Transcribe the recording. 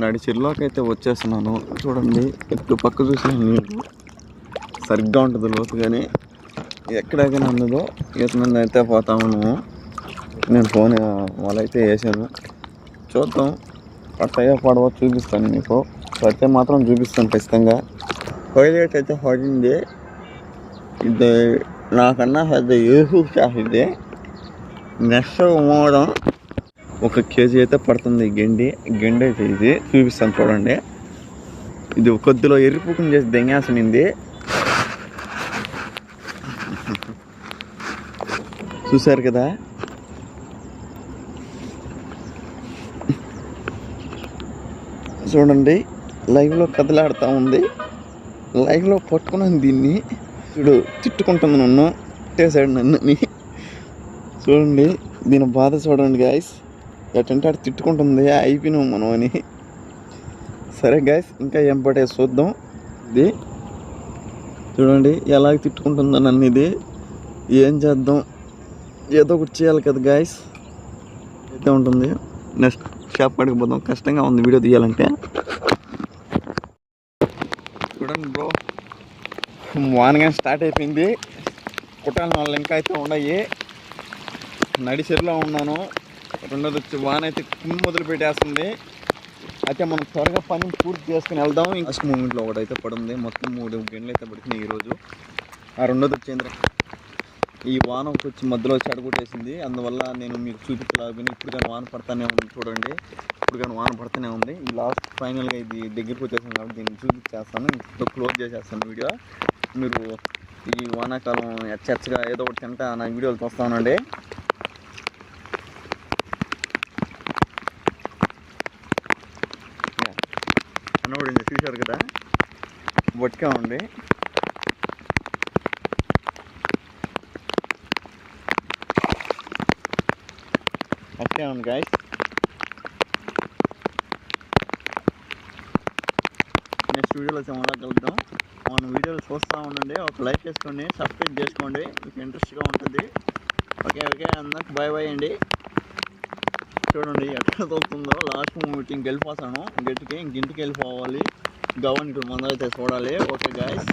నడి చెరువులోకి అయితే వచ్చేస్తున్నాను. చూడండి ఎటు పక్క చూసిన నీళ్ళు సరిగ్గా ఉంటుంది లోతు కానీ ఎక్కడైనా ఉన్నదో ఈత మీద అయితే పోతాము నువ్వు నేను ఫోన్ వాళ్ళైతే వేసాను. చూద్దాం. పడతాయో పడవో చూపిస్తాను మీకు. పడితే మాత్రం చూపిస్తాను ఖచ్చితంగా. హైలైట్ అయితే పడింది. ఇది నాకన్నా పెద్ద యూట్యూబ్ షాప్ ఇది. నెక్స్ట్ మూడం ఒక కేజీ అయితే పడుతుంది గెండి. గెండి అయితే ఇది. చూపిస్తాను చూడండి. ఇది కొద్దిలో ఎరిపుకుని చేసి దెంగేసనింది చూశారు కదా? చూడండి. లైవ్లో కదలాడుతూ ఉంది. లైవ్లో పట్టుకున్నాను దీన్ని. చూడు తిట్టుకుంటుంది నన్ను. కొట్టేశాడు నన్ను చూడండి. దీని బాధ చూడండి గాయస్ ఎటంటే అటు తిట్టుకుంటుంది. అయిపోయినాం మనం అని. సరే గాయస్ ఇంకా ఏం పడే చూద్దాం. ఇది చూడండి ఎలాగ తిట్టుకుంటుందో నన్ను ఇది. ఏం చేద్దాం? ఏదో ఒకటి చేయాలి కదా గాయస్ అయితే ఉంటుంది. నెక్స్ట్ షాప్ పడికి పోదాం. కష్టంగా ఉంది వీడియో తీయాలంటే. చూడండి బ్రో మార్నింగ్ స్టార్ట్ అయిపోయింది. కుట్టాలని వాళ్ళు ఇంకా అయితే ఉన్నాయి. నడిచెరులో ఉన్నాను. రెండోది వచ్చి వాన అయితే కుమ్మి మొదలు పెట్టేస్తుంది. అయితే మనం త్వరగా పని పూర్తి చేసుకుని వెళ్దాం. ఇంకా మూమెంట్లో ఒకటైతే పడుంది. మొత్తం మూడు గంటలు అయితే పడుతున్నాయి ఈరోజు. ఆ రెండోది వచ్చేంద్ర ఈ వాన ఒకటి వచ్చి మధ్యలో వచ్చి అడుగుట్టేసింది అందువల్ల నేను మీకు చూపించలేకపోయినా ఇప్పుడు కానీ వాన పడతానే ఉంది చూడండి. ఇప్పుడు కానీ వాన పడుతూనే ఉంది. లాస్ట్ ఫైనల్గా ఇది దగ్గరికి వచ్చేసాను కాబట్టి దీన్ని చూపించేస్తాను. ఇంట్లో క్లోజ్ చేసేస్తాను వీడియో. మీరు ఈ వానాకాలం ఎచ్చగా ఏదో ఒకటి తింటా నా వీడియోలు చూస్తానండి కనబడింది చూశారు కదా? బొట్కా ఉంది. అట్లే ఉంది గాయస్ నెక్స్ట్ వీడియోలో మళ్ళీ కలుద్దాం. మన వీడియోలు చూస్తూ ఉండండి ఒక లైక్ చేసుకోండి సబ్స్క్రైబ్ చేసుకోండి మీకు ఇంట్రెస్ట్గా ఉంటుంది. ఓకే ఓకే అందరికి బాయ్ బాయ్ అండి. చూడండి ఎట్లా దొరుకుతుందో. లాస్ట్ మూమెంట్ ఇంక వెళ్ళిపోతాను. గట్టికి ఇంక ఇంటికి వెళ్ళిపోవాలి. గవర్నమెంట్ మందైతే చూడాలి. Okay guys